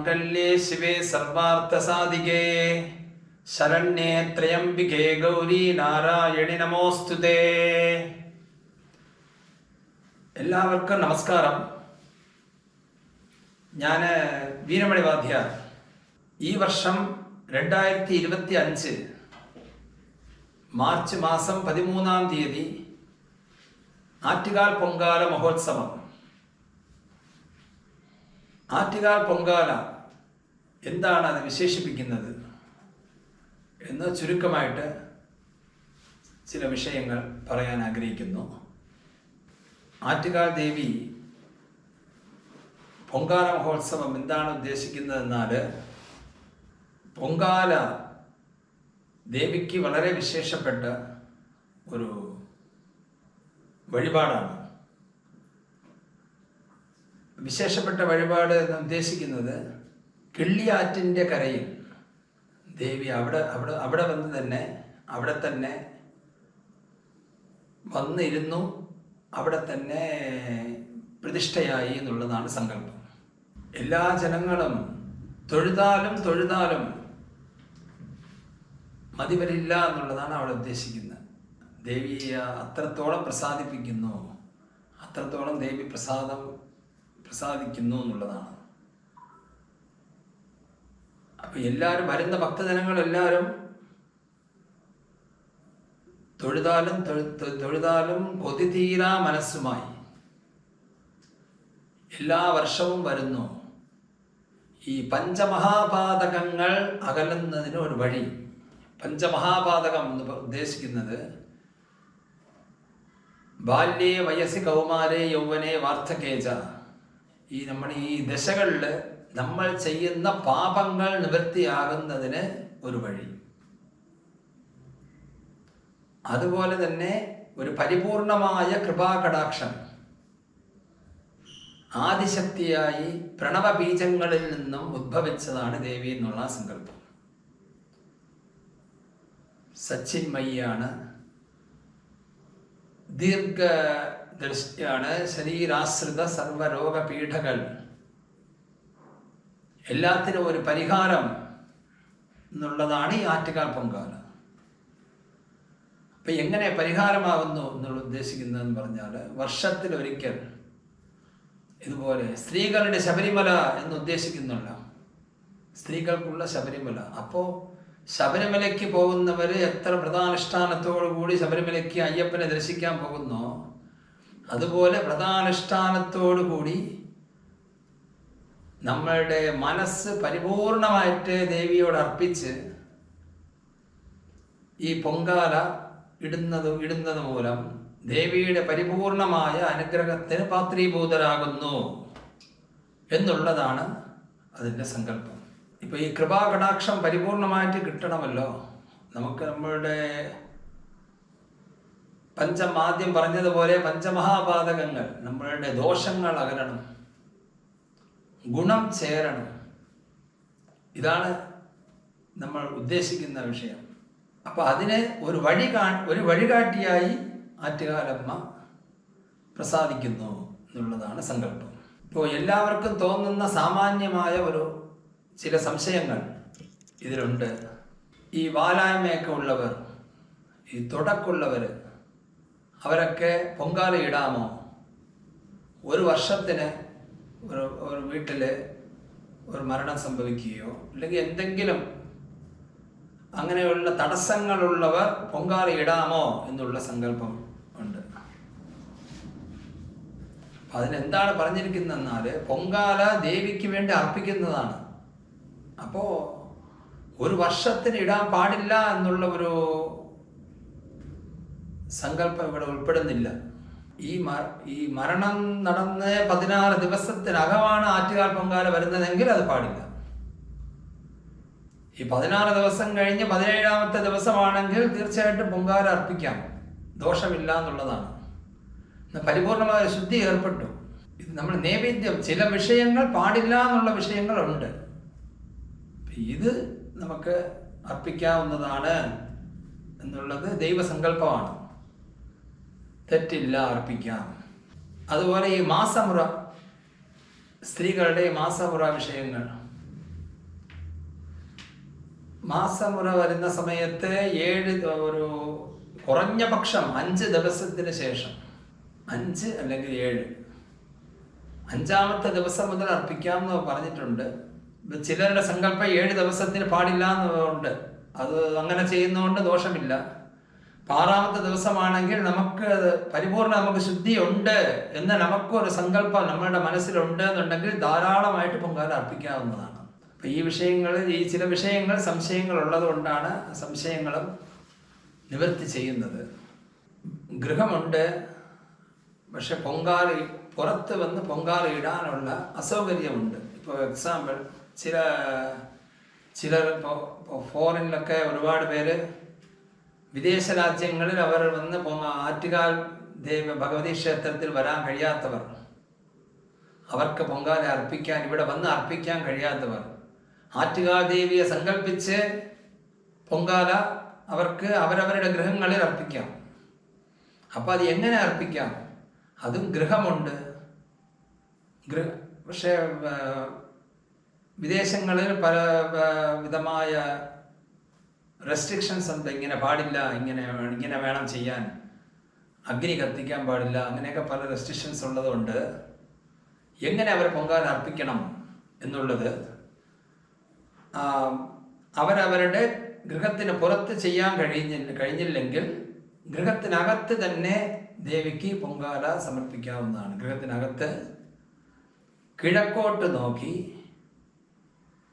സർവമംഗല്യേ ശിവേ സർവാർത്ഥസാധികേ. ശരണ്യേ ത്രയംബികേ ഗൗരി നാരായണി നമോസ്തുതേ. എല്ലാവർക്കും നമസ്കാരം. ഞാൻ വീരമണി വാദ്യ ഈ വർഷം രണ്ടായിരത്തി ഇരുപത്തി അഞ്ച് മാർച്ച് മാസം പതിമൂന്നാം തീയതി ആറ്റുകാൽ പൊങ്കാല മഹോത്സവം. ആറ്റുകാൽ പൊങ്കാല എന്താണ് അത് വിശേഷിപ്പിക്കുന്നത്? എന്ന് ചുരുക്കമായിട്ട് ചില വിഷയങ്ങൾ പറയാൻ ആഗ്രഹിക്കുന്നു. ആറ്റുകാൽ ദേവി പൊങ്കാല മഹോത്സവം എന്താണ് ഉദ്ദേശിക്കുന്നതെന്നാൽ പൊങ്കാല ദേവിക്ക് വളരെ വിശേഷപ്പെട്ട ഒരു വഴിപാടാണ്. വിശേഷപ്പെട്ട വഴിപാട് എന്ന് ഉദ്ദേശിക്കുന്നത് കിള്ളിയാറ്റിന്റെ കരയിൽ. ദേവി അവിടെ അവിടെ അവിടെ വന്ന് തന്നെ അവിടെ തന്നെ വന്നിരുന്നു. അവിടെ തന്നെ പ്രതിഷ്ഠയായി എന്നുള്ളതാണ് സങ്കല്പം. എല്ലാ ജനങ്ങളും തൊഴുതാലും തൊഴുതാലും മതി വരില്ല എന്നുള്ളതാണ് അവിടെ ഉദ്ദേശിക്കുന്നത്. ദേവിയെ അത്രത്തോളം പ്രസാദിപ്പിക്കുന്നു. അത്രത്തോളം ദേവി പ്രസാദം പ്രസാദിക്കുന്നു എന്നുള്ളതാണ്. അപ്പൊ എല്ലാവരും വരുന്ന ഭക്തജനങ്ങൾ എല്ലാവരും തൊഴുതാലും തൊഴുതാലും കൊതിതീരാ മനസ്സുമായി. എല്ലാ വർഷവും വരുന്നു. ഈ പഞ്ചമഹാപാതകങ്ങൾ അകലുന്നതിന് ഒരു വഴി. പഞ്ചമഹാപാതകം എന്ന് ഉദ്ദേശിക്കുന്നത് ബാല്യേ വയസ്സി കൗമാരേ യൗവനെ വാർദ്ധകേജ ഈ നമ്മുടെ ഈ ദശകളിൽ നമ്മൾ ചെയ്യുന്ന പാപങ്ങൾ നിവൃത്തിയാകുന്നതിന് ഒരു വഴി. അതുപോലെ തന്നെ ഒരു പരിപൂർണമായ കൃപാകടാക്ഷം. ആദിശക്തിയായി പ്രണവബീജങ്ങളിൽ നിന്നും ഉദ്ഭവിച്ചതാണ് ദേവി എന്നുള്ള സങ്കല്പം. സച്ചിന്മയിയാണ് ദീർഘദൃഷ്ടിയാണ് ശരീരാശ്രിത സർവരോഗപീഠകൾ. എല്ലാത്തിനും ഒരു പരിഹാരം എന്നുള്ളതാണ് ഈ ആറ്റുകാൽ പൊങ്കാല. അപ്പൊ എങ്ങനെ പരിഹാരമാകുന്നു എന്നുള്ള ഉദ്ദേശിക്കുന്നതെന്ന് പറഞ്ഞാൽ വർഷത്തിലൊരിക്കൽ ഇതുപോലെ സ്ത്രീകളുടെ ശബരിമല എന്ന് ഉദ്ദേശിക്കുന്നുള്ള സ്ത്രീകൾക്കുള്ള ശബരിമല. അപ്പോൾ ശബരിമലയ്ക്ക് പോകുന്നവർ എത്ര വ്രതാനുഷ്ഠാനത്തോടുകൂടി ശബരിമലയ്ക്ക് അയ്യപ്പനെ ദർശിക്കാൻ പോകുന്നോ? അതുപോലെ വ്രതാനുഷ്ഠാനത്തോടുകൂടി നമ്മളുടെ മനസ്സ് പരിപൂർണമായിട്ട് ദേവിയോട് അർപ്പിച്ച് ഈ പൊങ്കാല ഇടുന്നത് ഇടുന്നത് മൂലം ദേവിയുടെ പരിപൂർണമായ അനുഗ്രഹത്തിന് പാത്രീഭൂതരാകുന്നു എന്നുള്ളതാണ് അതിന്റെ സങ്കല്പം. ഇപ്പൊ ഈ കൃപാകടാക്ഷം പരിപൂർണമായിട്ട് കിട്ടണമല്ലോ. നമുക്ക് നമ്മളുടെ പഞ്ചം ആദ്യം പറഞ്ഞതുപോലെ പഞ്ചമഹാപാതകങ്ങൾ നമ്മളുടെ ദോഷങ്ങൾ അകലണം. ഗുണം ചേരണം. ഇതാണ് നമ്മൾ ഉദ്ദേശിക്കുന്ന വിഷയം. അപ്പോൾ അതിനെ ഒരു വഴി കാ ഒരു വഴികാട്ടിയായി ആറ്റുകാലമ്മ പ്രസാദിക്കുന്നു എന്നുള്ളതാണ് സങ്കല്പം. ഇപ്പോൾ എല്ലാവർക്കും തോന്നുന്ന സാമാന്യമായ ഒരു ചില സംശയങ്ങൾ ഇതിലുണ്ട്. ഈ വാലായ്മയൊക്കെ ഉള്ളവർ ഈ തുടക്കുള്ളവർ അവരൊക്കെ പൊങ്കാല ഇടാമോ? ഒരു വർഷത്തിന് ഒരു ഒരു വീട്ടിൽ ഒരു മരണം സംഭവിക്കുകയോ? അല്ലെങ്കിൽ എന്തെങ്കിലും അങ്ങനെയുള്ള തടസ്സങ്ങളുള്ളവർ പൊങ്കാല ഇടാമോ എന്നുള്ള സങ്കല്പം ഉണ്ട്. അതിനെന്താണ് പറഞ്ഞിരിക്കുന്നതെന്നാൽ പൊങ്കാല ദേവിക്ക് വേണ്ടി അർപ്പിക്കുന്നതാണ്. അപ്പോ ഒരു വർഷത്തിന് ഇടാൻ പാടില്ല എന്നുള്ള ഒരു സങ്കല്പം ഇവിടെ ഉൾപ്പെടുന്നില്ല. ഈ ഈ മരണം നടന്ന് പതിനാറ് ദിവസത്തിനകമാണ് ആറ്റുകാൽ പൊങ്കാല വരുന്നതെങ്കിൽ അത് പാടില്ല. ഈ പതിനാറ് ദിവസം കഴിഞ്ഞ് പതിനേഴാമത്തെ ദിവസമാണെങ്കിൽ തീർച്ചയായിട്ടും പൊങ്കാല അർപ്പിക്കാം. ദോഷമില്ല എന്നുള്ളതാണ്. പരിപൂർണമായ ശുദ്ധി ഏർപ്പെട്ടു. ഇത് നമ്മൾ നൈവേദ്യം ചില വിഷയങ്ങൾ പാടില്ല എന്നുള്ള വിഷയങ്ങളുണ്ട്. ഇത് നമുക്ക് അർപ്പിക്കാവുന്നതാണ് എന്നുള്ളത് ദൈവസങ്കല്പമാണ്. തെറ്റില്ല അർപ്പിക്കാം. അതുപോലെ ഈ മാസമുറ സ്ത്രീകളുടെ മാസമുറ വിഷയങ്ങൾ. മാസമുറ വരുന്ന സമയത്ത് ഏഴ് ഒരു കുറഞ്ഞ പക്ഷം അഞ്ച് ദിവസത്തിന് ശേഷം അഞ്ച് അല്ലെങ്കിൽ ഏഴ്. അഞ്ചാമത്തെ ദിവസം മുതൽ അർപ്പിക്കാം എന്ന് പറഞ്ഞിട്ടുണ്ട്. ചിലരുടെ സങ്കല്പം ഏഴ് ദിവസത്തിന് പാടില്ല എന്നുണ്ട് അത് അങ്ങനെ ചെയ്യുന്നതുകൊണ്ട് ദോഷമില്ല. ആറാമത്തെ ദിവസമാണെങ്കിൽ നമുക്ക് പരിപൂർണ നമുക്ക് ശുദ്ധി ഉണ്ട് എന്ന് നമുക്കൊരു സങ്കല്പം നമ്മളുടെ മനസ്സിലുണ്ട് എന്നുണ്ടെങ്കിൽ ധാരാളമായിട്ട് പൊങ്കാല അർപ്പിക്കാവുന്നതാണ്. അപ്പൊ ഈ വിഷയങ്ങൾ ഈ ചില വിഷയങ്ങൾ സംശയങ്ങൾ ഉള്ളതുകൊണ്ടാണ് സംശയങ്ങളും നിവൃത്തി ചെയ്യുന്നത്. ഗൃഹമുണ്ട് പക്ഷെ പൊങ്കാല പുറത്ത് വന്ന് പൊങ്കാല ഇടാനുള്ള അസൗകര്യമുണ്ട്. ഇപ്പോൾ എക്സാമ്പിൾ ചില ചിലർ ഇപ്പോൾ ഫോറിനിലൊക്കെ ഒരുപാട് പേര് വിദേശ രാജ്യങ്ങളിൽ അവർ വന്ന് പൊങ്ങ ആറ്റുകാൽ ദേവ ഭഗവതി ക്ഷേത്രത്തിൽ വരാൻ കഴിയാത്തവർ അവർക്ക് പൊങ്കാല അർപ്പിക്കാൻ ഇവിടെ വന്ന് അർപ്പിക്കാൻ കഴിയാത്തവർ ആറ്റുകാൽ ദേവിയെ സങ്കല്പിച്ച് പൊങ്കാല അവർക്ക് അവരവരുടെ ഗൃഹങ്ങളിൽ അർപ്പിക്കാം. അപ്പോൾ അത് എങ്ങനെ അർപ്പിക്കാം? അതും ഗൃഹമുണ്ട്. ഗൃഹ പക്ഷേ വിദേശങ്ങളിൽ പല വിധമായ റെസ്ട്രിക്ഷൻസ് ഉണ്ട്. ഇങ്ങനെ പാടില്ല ഇങ്ങനെ ഇങ്ങനെ വേണം ചെയ്യാൻ. അഗ്നി കത്തിക്കാൻ പാടില്ല അങ്ങനെയൊക്കെ പല റെസ്ട്രിക്ഷൻസ് ഉള്ളതുകൊണ്ട് എങ്ങനെ അവർ പൊങ്കാല അർപ്പിക്കണം എന്നുള്ളത് അവരവരുടെ ഗൃഹത്തിന് പുറത്ത് ചെയ്യാൻ കഴിഞ്ഞ കഴിഞ്ഞില്ലെങ്കിൽ ഗൃഹത്തിനകത്ത് തന്നെ ദേവിക്ക് പൊങ്കാല സമർപ്പിക്കാവുന്നതാണ്. ഗൃഹത്തിനകത്ത് കിഴക്കോട്ട് നോക്കി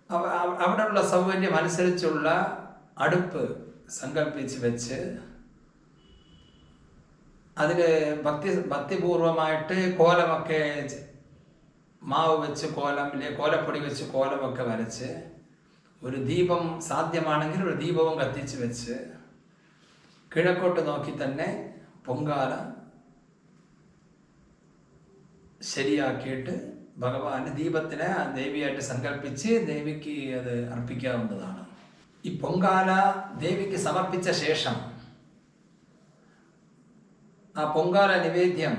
അവിടെയുള്ള സൗകര്യം അനുസരിച്ചുള്ള അടുപ്പ് സങ്കല്പിച്ച് വെച്ച് അതിൽ ഭക്തി ഭക്തിപൂർവമായിട്ട് കോലമൊക്കെ മാവ് വെച്ച് കോലം ഇല്ലേ കോലപ്പൊടി വെച്ച് കോലമൊക്കെ വരച്ച് ഒരു ദീപം സാധ്യമാണെങ്കിൽ ഒരു ദീപവും കത്തിച്ച് വെച്ച് കിഴക്കോട്ട് നോക്കി തന്നെ പൊങ്കാല ശരിയാക്കിയിട്ട് ഭഗവാന് ദീപത്തിനെ ദേവിയായിട്ട് സങ്കല്പിച്ച് ദേവിക്ക് അത് അർപ്പിക്കാവുന്നതാണ്. ഈ പൊങ്കാല ദേവിക്ക് സമർപ്പിച്ച ശേഷം ആ പൊങ്കാല നിവേദ്യം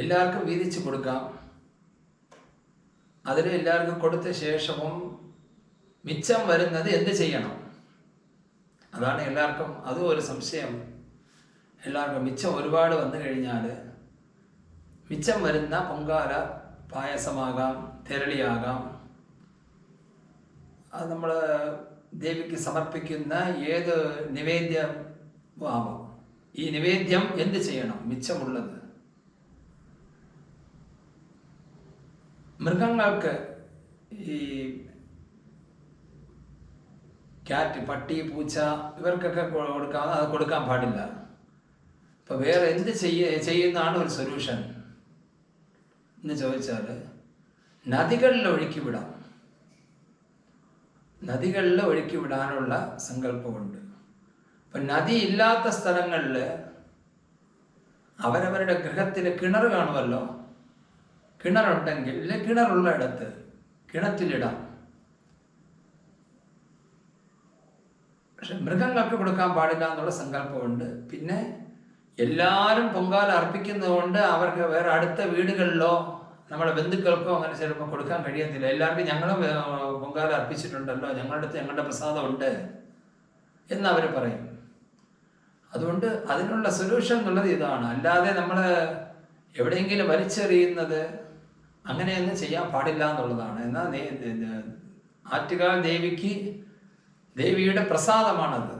എല്ലാവർക്കും വീതിച്ചു കൊടുക്കാം. അതിൽ എല്ലാവർക്കും കൊടുത്ത ശേഷവും മിച്ചം വരുന്നത് എന്ത് ചെയ്യണം? അതാണ് എല്ലാവർക്കും അതും ഒരു സംശയം. എല്ലാവർക്കും മിച്ചം ഒരുപാട് വന്നു കഴിഞ്ഞാൽ മിച്ചം വരുന്ന പൊങ്കാല പായസമാകാം തെരളിയാകാം. അത് നമ്മൾ ദേവിക്ക് സമർപ്പിക്കുന്ന ഏത് നിവേദ്യം ആവും ഈ നിവേദ്യം എന്ത് ചെയ്യണം? മിച്ചമുള്ളത്. മൃഗങ്ങൾക്ക് ഈ ക്യാറ്റ് പട്ടി പൂച്ച ഇവർക്കൊക്കെ കൊടുക്കാൻ അത് കൊടുക്കാൻ പാടില്ല. അപ്പോൾ വേറെ എന്ത് ചെയ്യ ചെയ്യുന്നതാണ് ഒരു സൊല്യൂഷൻ. എന്ന് ചോദിച്ചാൽ നദികളിൽ ഒഴുക്കി വിടാം നദികളിൽ ഒഴുക്കി വിടാനുള്ള സങ്കല്പമുണ്ട്. അപ്പം നദി ഇല്ലാത്ത സ്ഥലങ്ങളിൽ അവരവരുടെ ഗൃഹത്തിൽ കിണർ കാണുമല്ലോ? കിണറുണ്ടെങ്കിൽ കിണറുള്ള ഇടത്ത് കിണറ്റിലിടാം. പക്ഷെ മൃഗങ്ങൾക്ക് കൊടുക്കാൻ പാടില്ല എന്നുള്ള സങ്കല്പമുണ്ട്. പിന്നെ എല്ലാവരും പൊങ്കാല അർപ്പിക്കുന്നതുകൊണ്ട് അവർക്ക് വേറെ അടുത്ത വീടുകളിലോ നമ്മുടെ ബന്ധുക്കൾക്കോ അങ്ങനെ ചിലപ്പോൾ കൊടുക്കാൻ കഴിയത്തില്ല. എല്ലാവർക്കും ഞങ്ങളും പൊങ്കാല അർപ്പിച്ചിട്ടുണ്ടല്ലോ. ഞങ്ങളുടെ അടുത്ത് ഞങ്ങളുടെ പ്രസാദം ഉണ്ട് എന്ന് പറയും. അതുകൊണ്ട് അതിനുള്ള സൊല്യൂഷൻ എന്നുള്ളത് ഇതാണ്. അല്ലാതെ നമ്മൾ എവിടെയെങ്കിലും വലിച്ചെറിയുന്നത് അങ്ങനെയൊന്നും ചെയ്യാൻ പാടില്ല എന്നുള്ളതാണ്. എന്നാൽ ആറ്റുകാൽ ദേവിക്ക് ദേവിയുടെ പ്രസാദമാണത്.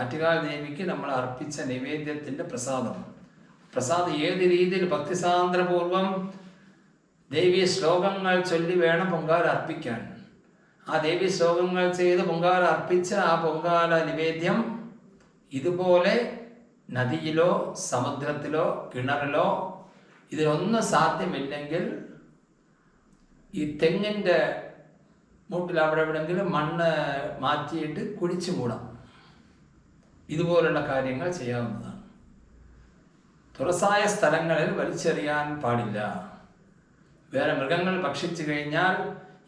ആറ്റുകാൽ ദേവിക്ക് നമ്മൾ അർപ്പിച്ച നിവേദ്യത്തിന്റെ പ്രസാദം. പ്രസാദം ഏത് രീതിയിൽ ഭക്തിസാന്ദ്രപൂർവം ദേവീ ശ്ലോകങ്ങൾ ചൊല്ലി വേണം പൊങ്കാല അർപ്പിക്കാൻ. ആ ദേവി ശ്ലോകങ്ങൾ ചെയ്ത് പൊങ്കാല അർപ്പിച്ച ആ പൊങ്കാല നിവേദ്യം ഇതുപോലെ നദിയിലോ സമുദ്രത്തിലോ കിണറിലോ ഇതിലൊന്നും സാധ്യമില്ലെങ്കിൽ ഈ തെങ്ങിന്റെ മൂട്ടിൽ അവിടെ എവിടെയെങ്കിലും മണ്ണ് മാറ്റിയിട്ട് കുഴിച്ചു മൂടാം. ഇതുപോലുള്ള കാര്യങ്ങൾ ചെയ്യാവുന്നതാണ്. തുറസായ സ്ഥലങ്ങളിൽ വലിച്ചെറിയാൻ പാടില്ല. വേറെ മൃഗങ്ങൾ ഭക്ഷിച്ചു കഴിഞ്ഞാൽ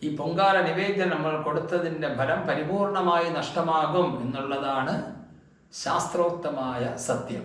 ഈ പൊങ്കാല നിവേദ്യം നമ്മൾ കൊടുത്തതിന്റെ ഫലം പരിപൂർണമായി നഷ്ടമാകും എന്നുള്ളതാണ് ശാസ്ത്രോക്തമായ സത്യം.